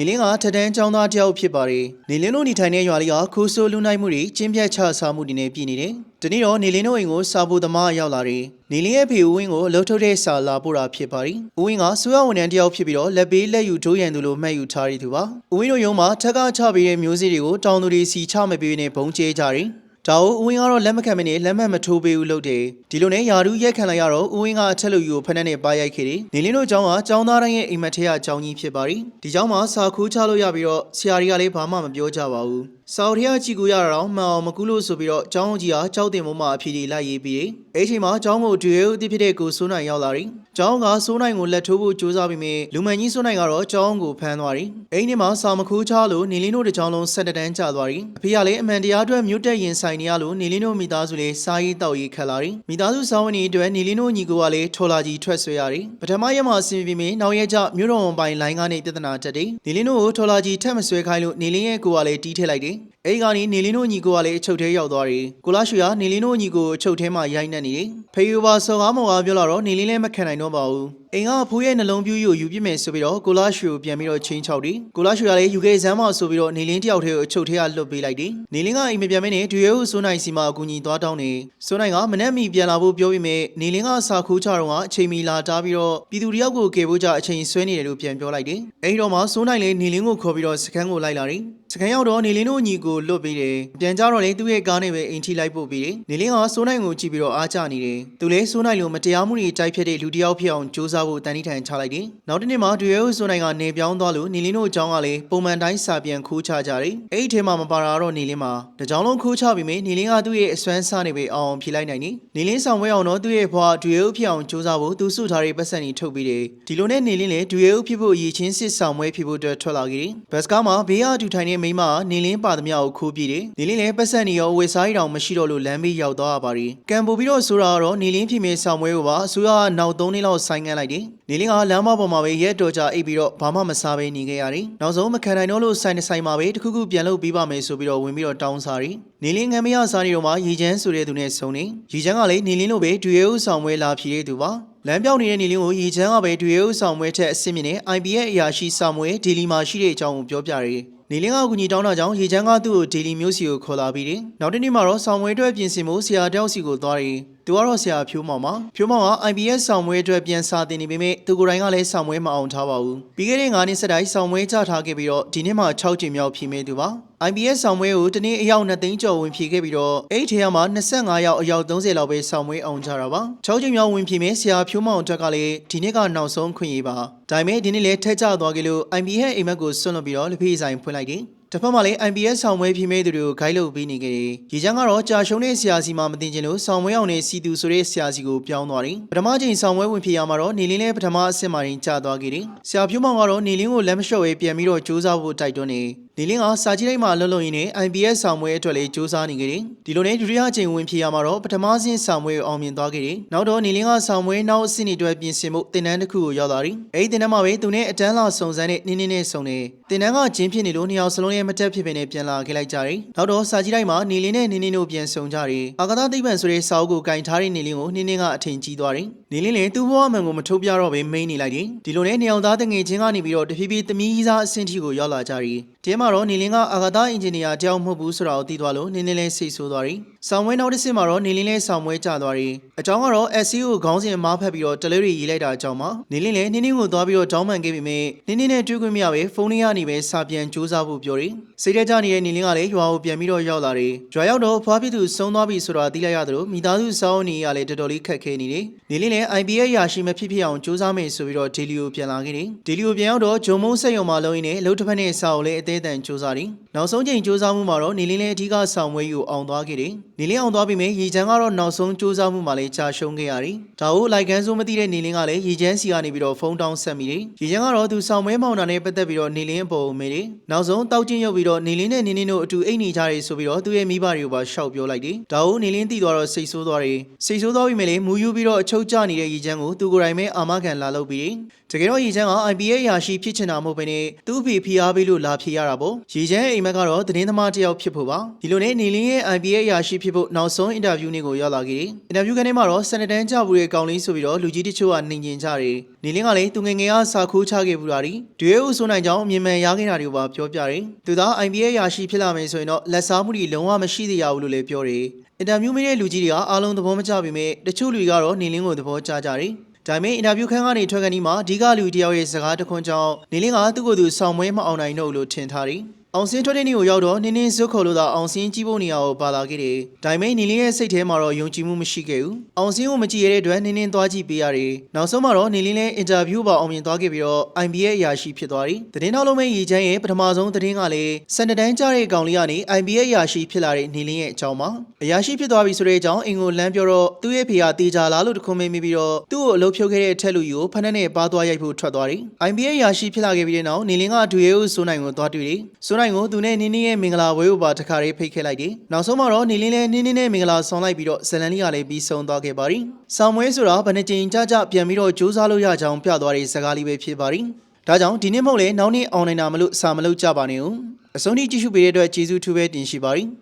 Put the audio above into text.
နေလင်းကထက်တန်းចောင်းသားတစ်ယောက်ဖြစ်ပါတယ်နေလင်းတို့နေထိုင်တဲ့ရွာလေးကခိုးဆိုးလူနိုင်မှုတွေကျင်းပြတ်ချစားမှုတွေနဲ့ပြည်နေတယ်ဒီနေ့တော့နေလင်းတို့အိမ်ကိုစာဖို့သမားရောက်လာတယ်နေလင်းရဲ့ဖေဦးဝင်းကိုအလုပ်ထုတ်တဲ့စာလာပို့တာဖြစ်ပါတယ်ဦးဝင်းကဆိုးရဝန်ထမ်းတစ်ယောက်ဖြစ်ပြီးတော့လက်ပေးလက်ယူဒိုးရန်သူလိုမှတ်ယူထားရသူပါဦးဝင်းတို့ရုံးမှာထက်ကချပေးတဲ့မျိုးစေ့တွေကိုတောင်သူတွေစီချမပေးနဲ့ဘုံကျဲကြတယ် ဒါကိုဦးဝင်းကတော့လက်မခံမနဲ့လက်မှတ်မထိုးပေးဘူးလို့တယ်ဒီလိုနဲ့ယာရူးရက်ခံလိုက်ရတော့ဦးဝင်းကအထက်လူယူကိုဖက်နဲ့နဲ့ပါရိုက်ခဲ့တယ်နေလင်းတို့ကျောင်းကကျောင်းသားတိုင်းရဲ့အိမ်မက်ထဲကကျောင်းကြီးဖြစ်ပါတယ်ဒီကျောင်းမှာစာခိုးချလို့ရပြီးတော့ဆရာကြီးကလည်းဘာမှမပြောကြပါဘူး စာအုပ်ထဲကကြည့်ကိုရတာတော့မှန်အောင်မကူးလို့ဆိုပြီးတော့ကျောင်းကြီးကကြောက်တင်မုံမှာအဖြေတွေလိုက်ရေးပြီးတယ်အဲ့ဒီချိန်မှာကျောင်းကိုဒွေဦးအသစ်ဖြစ်တဲ့ကိုစိုးနိုင်ရောက်လာတယ်ကျောင်းကစိုးနိုင်ကိုလက်ထိုးဖို့ကြိုးစားပြီးမြဲလူမှန်ကြီးစိုးနိုင်ကတော့ကျောင်းကိုဖမ်းသွားတယ်အဲ့ဒီမှာစာမခိုးချလို့နေလင်းတို့တစ်ကျောင်းလုံးဆက်တတန်းကျသွားတယ်အဖေကလည်းအမှန်တရားအတွက်မြို့တက်ရင်ဆိုင်နေရလို့နေလင်းတို့မိသားစုလည်းစားရေးတောက်ရေးခက်လာတယ်မိသားစုစာဝန်ကြီးအတွက်နေလင်းတို့ညီကိုကလည်းထော်လာကြီးထွက်ဆွဲရတယ်ပထမရက်မှာအဆင်ပြေပြီးနောက်ရက်ကျမြို့တော်ဝန်ပိုင်လိုင်းကနေပြဿနာတက်တယ်နေလင်းတို့ကိုထော်လာကြီးထက်မဆွဲခိုင်းလို့နေလင်းရဲ့ကိုကလည်းတီးထည့်လိုက်တယ်အဲဒီကနေနေလင်းတို့ညီကိုကလည်းအချုပ်ထဲရောက်သွားတယ်ကိုလာရွှေကနေလင်းတို့ညီကိုအချုပ်ထဲမှာရိုက်နှက်နေတယ်ဖေယူပါစောကားမော်ကပြောလာတော့နေလင်းလည်းမခံနိုင်တော့ပါဘူးအိမ်ကအဖိုးရဲ့နှလုံးပြူးကိုယူပြစ်မယ်ဆိုပြီးတော့ကိုလာရွှေကိုပြန်ပြီးတော့ချင်းချောက်တယ်ကိုလာရွှေကလည်းယူခဲ့စမ်းမဆိုပြီးတော့နေလင်းတယောက်တည်းကိုအချုပ်ထဲကလွတ်ပေးလိုက်တယ်နေလင်းကအိမ်မပြန်မင်းနဲ့ဒွေရဲကိုစိုးနိုင်စီမှာအကူညီသွားတောင်းနေစိုးနိုင်ကမနဲ့မီပြန်လာဖို့ပြောပြီးမြဲနေလင်းကစာခိုးချတော့ကအချိန်မီလာတားပြီးတော့ပြည်သူတယောက်ကိုကယ်ဖို့ကြအချိန်ဆွဲနေတယ်လို့ပြန်ပြောလိုက်တယ်အဲဒီတော့မှစိုးနိုင်လည်းနေလင်းကိုခေါ်ပြီးတော့စကန်ကိုလိုက်လာတယ် စကန်ရောက်တော့နေလင်းတို့ညီကိုလွတ်ပေးတယ်ပြန်ကြတော့လေသူ့ရဲ့ကားနဲ့ပဲအိမ်ထိလိုက်ပို့ပေးတယ်နေလင်းကစိုးနိုင်ကိုကြည့်ပြီးတော့အားကျနေတယ်သူလည်းစိုးနိုင်လိုမတရားမှုတွေတိုက်ဖြတ်တဲ့လူတစ်ယောက်ဖြစ်အောင်စူးစမ်းဖို့တန်တိထန်ချလိုက်တယ်နောက်တစ်နေ့မှာဒွေရဲကိုစိုးနိုင်ကနေပြောင်းသွားလို့နေလင်းတို့အကြောင်းကလည်းပုံမှန်တိုင်းစာပြန်ခိုးချကြတယ်အဲ့ဒီထဲမှာမပါတာတော့နေလင်းမှာတကြောင်လုံးခိုးချပြီးမြဲနေလင်းကသူ့ရဲ့အစွမ်းစားနေပဲအောင်ဖြေလိုက်နိုင်နေနေလင်းဆောင်ဝဲအောင်တော့သူ့ရဲ့ဘွားဒွေရဲဖြစ်အောင်စူးစမ်းဖို့သူစုထားတဲ့ပတ်စံတွေထုတ်ပြီးတယ်ဒီလိုနဲ့နေလင်းလည်းဒွေရဲဖြစ်ဖို့ရည်ချင်းစစ်ဆောင်ဝဲဖြစ်ဖို့အတွက်ထွက်လာခဲ့တယ်ဘတ်စကားမှာဘေးကအတူထိုင်တဲ့မိန်းမကနေလင်းပါသမျှကိုခိုးပြတယ်နေလင်းလည်းပတ်စံတွေရောဝေစားရီတောင်မရှိတော့လို့လမ်းဘေးရောက်သွားပါတယ်ကံပိုပြီးတော့ဆိုတာကတော့နေလင်းဖြစ်မြေဆောင်ဝဲကိုပါအစိုးရကနောက်၃နှစ်လောက်ဆိုင်းငံ့လိုက်တယ်နေလင်းကလမ်းမပေါ်မှာပဲရက်တော်ကြာအိပ်ပြီးတော့ဘာမှမစားဘဲနေခဲ့ရတယ်နောက်ဆုံးမခံနိုင်တော့လို့ဆိုင်တစ်ဆိုင်မှာပဲတခုခုပြန်လုပ်ပေးပါမယ်ဆိုပြီးတော့ဝင်ပြီးတော့တောင်းစားတယ်နေလင်းငံမရစားနေတော့မှရီချမ်းဆိုတဲ့သူနဲ့ဆုံနေရီချမ်းကလည်းနေလင်းလိုပဲဒွေဦးဆောင်ဝဲလာဖြေတဲ့သူပါလမ်းပြောင်းနေတဲ့နေလင်းကိုရီချမ်းကပဲဒွေဦးဆောင်ဝဲထက်အစ်စ်မြင့်နဲ့ IBS အရာရှိဆောင်ဝဲဒေလီမှာရှိတဲ့အကြောင်းကိုပြောပြတယ် နေလင်းကအကူကြီးတောင်းတာကြောင့်ရေချမ်းကသူ့ကိုဒေလီမျိုးစီကိုခေါ်လာပြီးတယ်။နောက်တစ်နေ့မှာတော့ဆောင်ဝဲအတွက်ပြင်ဆင်မှုဆရာတယောက်စီကိုသွားတယ်။ သူကတော့ဆရာဖြိုးမောင်ပါ။ဖြိုးမောင်က IBS ဆောင်ဝဲအတွက်ပြန်စာတင်နေပေမဲ့သူကိုယ်တိုင်ကလည်းဆောင်ဝဲမအောင်ထားပါဘူး။ပြီးခဲ့တဲ့9နှစ်ဆက်တိုင်းဆောင်ဝဲကြထားခဲ့ပြီးတော့ဒီနှစ်မှာ6ကြိမ်မြောက်ဖြေမဲ့သူပါ။ IBS ဆောင်ဝဲကိုတနေ့အယောက်2သိန်းကျော်ဝင်ဖြေခဲ့ပြီးတော့အဲ့ဒီထဲမှာ25ယောက်အယောက်30လောက်ပဲဆောင်ဝဲအောင်ကြတာပါ6ချိန်မြောက်ဝင်ဖြေမဲ့ဆရာဖြိုးမောင်အတွက်ကလည်းဒီနေ့ကနောက်ဆုံးခွင့်ရေးပါဒါပေမဲ့ဒီနေ့လည်းထက်ကျသွားကြလို့ IBS အိမ်မက်ကိုဆွန့်လွတ်ပြီးတော့လက်ဖေးဆိုင်ဖွင့်လိုက်တယ် တစ်ဖက်မှာလည်း MPS ဆောင်ဝဲဖြေမဲ့သူတွေကိုဂိုင်းလုပ်ပေးနေကြတယ်။ရေချမ်းကတော့ကြာရှုံးတဲ့ဆရာစီမှမတင်ချင်လို့ဆောင်ဝဲအောင်နဲ့စီသူဆိုတဲ့ဆရာစီကိုပြောင်းသွားတယ်။ပထမချိန်ဆောင်ဝဲဝင်ဖြေရမှာတော့နေလင်းလည်းပထမအဆင့်မှာရင်ကြာသွားခဲ့တယ်။ဆရာဖြူမောင်ကတော့နေလင်းကိုလက်မလျှော့ရေးပြန်ပြီးတော့စူးစမ်းဖို့တိုက်တွန်းနေ နေလင်းကစာကြည့်လိုက်မှလှုပ်လှုပ်ရင်းနဲ့ IBS ဆောင်ဝဲအတွက်လည်းစူးစမ်းနေခဲ့တယ်။ဒီလိုနဲ့ဒုတိယချိန်ဝင်ဖြေရမှာတော့ပထမဆင့်ဆောင်ဝဲကိုအောင်မြင်သွားခဲ့တယ်။နောက်တော့နေလင်းကဆောင်ဝဲနောက်အဆင့်တွေအတွက်ပြင်ဆင်မှုတင်တန်းတစ်ခုကိုရောက်လာတယ်။အဲဒီတင်တန်းမှာပဲသူနဲ့အတန်းလာစုံစမ်းတဲ့နင်းနင်းနဲ့စုံနေတင်တန်းကဂျင်းဖြစ်နေလို့နှစ်ယောက်စလုံးရဲ့မတက်ဖြစ်ဖြစ်နဲ့ပြန်လာခဲ့လိုက်ကြတယ်။နောက်တော့စာကြည့်လိုက်မှနေလင်းနဲ့နင်းနင်းတို့ပြန်ဆုံကြတယ်။အာဂါသသိပ္ပံဆိုတဲ့စာအုပ်ကိုကင်ထားတဲ့နေလင်းကိုနင်းနင်းကအထင်ကြီးသွားတယ်။နေလင်းလည်းသူ့ဘဝမှန်ကိုမထုတ်ပြတော့ဘဲမိန်နေလိုက်တယ်။ဒီလိုနဲ့နေအောင်သားတငယ်ချင်းကနေပြီးတော့တဖြည်းဖြည်းသမီးကြီးစားအဆင့်ထိကိုရောက်လာကြတယ်။ဒီမှာတော့နေလင်းကအာဂါသအင်ဂျင်နီယာတယောက်မဟုတ်ဘူးဆိုတာကိုသိသွားလို့နင်းနင်းလည်းစိတ်ဆိုးသွားတယ်။ဆောင်းဝဲနောက်တစ်ဆင့်မှာတော့နေလင်းလည်းဆောင်းဝဲကျသွားတယ်။အကြောင်းကတော့ SEO ကိုခေါင်းစဉ်မားဖက်ပြီးတော့တလဲတွေရေးလိုက်တာအကြောင်းပါ။နေလင်းလည်းနင်းနင်းကိုသွားပြီးတော့တောင်းပန်ခဲ့ပေမဲ့နင်းနင်းနဲ့တွေ့ခွင့်မရပဲဖုန်းထဲကနေပဲစာပြန်စူးစမ်းဖို့ပြောတယ်။စိတ်ထဲကျနေတဲ့နေလင်းကလည်းရွာကိုပြန်ပြီးတော့ရောက်လာတယ်။ရွာရောက်တော့ဖွားဖြစ်သူဆုံးသွားပြီဆိုတာသိလိုက်ရသလိုမိသားစုစောင်းနေရလည်းတော်တော်လေးခက်ခဲနေတယ်။နေလင်းလည်း IBA ရာရှိမဖြစ်ဖြစ်အောင်စူးစမ်းမယ်ဆိုပြီးတော့ဒေလီကိုပြန်လာခဲ့တယ်။ဒေလီကိုပြန်ရောက်တော့ဂျုံမုံဆက်ရုံမှာလုံးရင်းနဲ့အလုပ်တစ်ဖက်နဲ့စာအုပ်လေးအသေးအတန်စူးစမ်းတယ်။နောက်ဆုံးချိန်စူးစမ်းမှုမှာတော့နေလင်းလည်းအဓိကဆောင်ဝဲယူအောင်သွားခဲ့တယ်။နေလင်းအောင်သွားပြီးမြဲရေချမ်းကတော့နောက်ဆုံးစူးစမ်းမှုမှာလည်းကြာရှုံးခဲ့ရတယ်။ဒါကိုလိုက်ကန်းစိုးမသိတဲ့နေလင်းကလည်းရေချမ်းစီကနေပြီးတော့ဖုန်းတောင်းဆက်မိတယ်။ရေချမ်းကတော့သူဆောင်ဝဲမောင်တာနဲ့ပတ်သက်ပြီးတော့နေလင်းအပေါ်မေးတယ်။နောက်ဆုံးတောက်ချင်းရုပ်ပြီးတော့နေလင်းနဲ့နေနေတို့အတူအိတ်နေကြတယ်ဆိုပြီးတော့သူ့ရဲ့မိဘတွေကိုပါရှောက်ပြောလိုက်တယ်။ဒါကိုနေလင်းသိသွားတော့စိတ်ဆိုးသွားတယ်။စိတ်ဆိုးသွားပြီးမြဲလေမူယူပြီးတော့အချုပ်ကျနေတဲ့ရေချမ်းကိုသူကိုယ်တိုင်ပဲအာမခံလာလုပ်ပြီးတယ်။တကယ်တော့ရေချမ်းက IPA ရာရှိဖြစ်ချင်တာမဟုတ်ဘဲနဲ့သူ့အဖေဖိအားပေးလို့လာဖြေရတာပေါ့ရေချမ်းအိမ်မက်ကတော့သတင်းသမားတစ်ယောက်ဖြစ်ဖို့ပါဒီလိုနဲ့နေလင်းရဲ့ IPA ရာရှိဖြစ်ဖို့နောက်ဆုံးအင်တာဗျူးနေ့ကိုရောက်လာခဲ့တယ်အင်တာဗျူးကနေမှာတော့စနတန်ကြဘူးရဲ့ကောင်းလေးဆိုပြီးတော့လူကြီးတချို့ကနှင်ကျင်ကြတယ်နေလင်းကလည်းသူငယ်ငယ်ကစာခိုးချခဲ့ဘူးတာဒီဒွေဦးဆိုနိုင်ကြောင်းအမြင်မှန်ရခဲ့တာတွေကိုပါပြောပြတယ်သူသား IPA ရာရှိဖြစ်လာမယ်ဆိုရင်တော့လက်စားမှုတွေလုံးဝမရှိသေးရဘူးလို့လည်းပြောတယ်အင်တာဗျူးမိတဲ့လူကြီးတွေကအားလုံးသဘောမကျပေမဲ့တချို့လူတွေကတော့နေလင်းကိုသဘောကျကြတယ် ဒါပေမဲ့အင်တာဗျူးခန်းကနေထွက်ခန်းဒီမှာအဓိကလူတစ်ယောက်ရဲ့စကားတစ်ခွန်းကြောင့်နေလင်းကသူ့ကိုယ်သူဆောင်မွဲမအောင်နိုင်တော့ဘူးလို့ထင်ထားတယ်။ အောင်စင်းထွက်တဲ့နေ့ကိုရောက်တော့နင်းနင်းဇွတ်ခေါ်လို့သာအောင်စင်းကြီးဖို့နေရာကိုပါလာခဲ့တယ်။ဒါပေမဲ့နေလင်းရဲ့စိတ်ထဲမှာတော့ယုံကြည်မှုမရှိခဲ့ဘူး။အောင်စင်းကိုမကြည့်ရတဲ့အတွက်နင်းနင်းသွားကြည့်ပေးရတယ်။နောက်ဆုံးမှာတော့နေလင်းလည်းအင်တာဗျူးပါအောင်မြင်သွားခဲ့ပြီးတော့ IBA အရာရှိဖြစ်သွားတယ်။သတင်းထောက်လုံးမဲ့ရေချမ်းရဲ့ပထမဆုံးသတင်းကလည်းစန်တတန်းကြတဲ့ကောင်လေးကနေ IBA အရာရှိဖြစ်လာတဲ့နေလင်းရဲ့အကြောင်းပါ။အရာရှိဖြစ်သွားပြီဆိုတဲ့အကြောင်းအင်ကိုလမ်းပြောတော့သူ့ရဲ့ဖေကတေချာလာလို့တခုမေးမိပြီးတော့သူ့ကိုအလုပ်ဖြုတ်ခဲ့တဲ့အထက်လူကြီးကိုဖမ်းနဲ့ပါသွားရိုက်ဖို့ထွက်သွားတယ်။ IBA အရာရှိဖြစ်လာခဲ့ပြီးတဲ့နောက်နေလင်းကဒူရဲကိုစိုးနိုင်ကိုသွားတွေ့တယ်။စိုးနိုင်ကိုသူနဲ့နင်းနင်းရဲ့မင်္ဂလာဝဲကိုပါတခါလေးဖိတ်ခဲ့လိုက်တယ်။နောက်ဆုံးမှာတော့နေလင်းလည်းနင်းနင်းနဲ့မင်္ဂလာဆောင်လိုက်ပြီးတော့ဇလန်လေးကလည်းပြီးဆုံးသွားခဲ့ပါတယ်။ဆောင်းမွေးဆိုတာဘယ်နှကြိမ်ကြကြပြန်ပြီးတော့စူးစမ်းလို့ရကြောင်းပြသွားတဲ့စကားလေးပဲဖြစ်ပါတယ်။ဒါကြောင့်ဒီနေ့မဟုတ်လေနောက်နေ့အောင်နိုင်တာမလို့စာမလို့ကြပါနဲ့ဦး။အဆုံးထိကြည့်ရှုပေးတဲ့အတွက်ကျေးဇူးထူးပဲတင်ရှိပါတယ်။